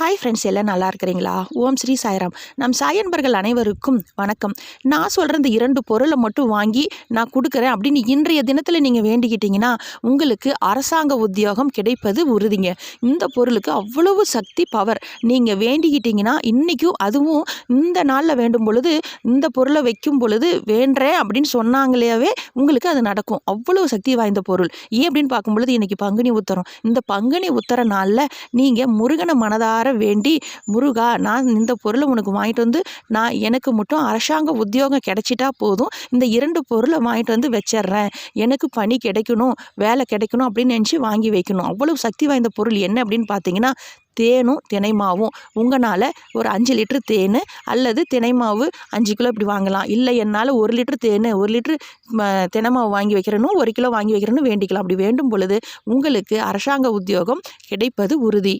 Hi friends எல்லாம் நல்லா இருக்கிறீங்களா? ஓம் ஸ்ரீ சாய்ராம். நம் சாயன்பர்கள் அனைவருக்கும் வணக்கம். நான் சொல்கிற இந்த இரண்டு பொருளை மட்டும் வாங்கி நான் கொடுக்குறேன் அப்படின்னு இன்றைய தினத்தில் நீங்கள் வேண்டிக்கிட்டீங்கன்னா உங்களுக்கு அரசாங்க உத்தியோகம் கிடைப்பது உறுதிங்க. இந்த பொருளுக்கு அவ்வளவு சக்தி பவர் நீங்கள் வேண்டிக்கிட்டீங்கன்னா இன்றைக்கும் அதுவும் இந்த நாளில் வேண்டும் பொழுது இந்த பொருளை வைக்கும் பொழுது வேண்டேன் அப்படின்னு சொன்னாங்களேவே உங்களுக்கு அது நடக்கும். அவ்வளவு சக்தி வாய்ந்த பொருள். ஏன் அப்படின்னு பார்க்கும்பொழுது இன்றைக்கி பங்குனி உத்தரம். இந்த பங்குனி உத்தர நாளில் நீங்கள் முருகனை மனதார வேண்டி முருகா நான் இந்த பொருளை உனக்கு வாங்கிட்டு வந்து நான் எனக்கு மட்டும் அரசாங்க உத்தியோகம் கிடைச்சிட்டா போதும். இந்த இரண்டு பொருளை வாங்கிட்டு வந்து வச்சிட்றேன். எனக்கு பணி கிடைக்கணும் வேலை கிடைக்கணும் அப்படின்னு நினச்சி வாங்கி வைக்கணும். அவ்வளவு சக்தி வாய்ந்த பொருள் என்ன அப்படின்னு பார்த்தீங்கன்னா தேனும் தினைமாவும். உங்களால் ஒரு அஞ்சு லிட்டர் தேன் அல்லது தினைமாவு அஞ்சு கிலோ இப்படி வாங்கலாம். இல்லை என்னால் ஒரு லிட்டர் தேன் ஒரு லிட்டர் தினைமாவு வாங்கி வைக்கிறேனும் ஒரு கிலோ வாங்கி வைக்கிறேன்னு வேண்டிக்கலாம். அப்படி வேண்டும் பொழுது உங்களுக்கு அரசாங்க உத்தியோகம் கிடைப்பது உறுதி.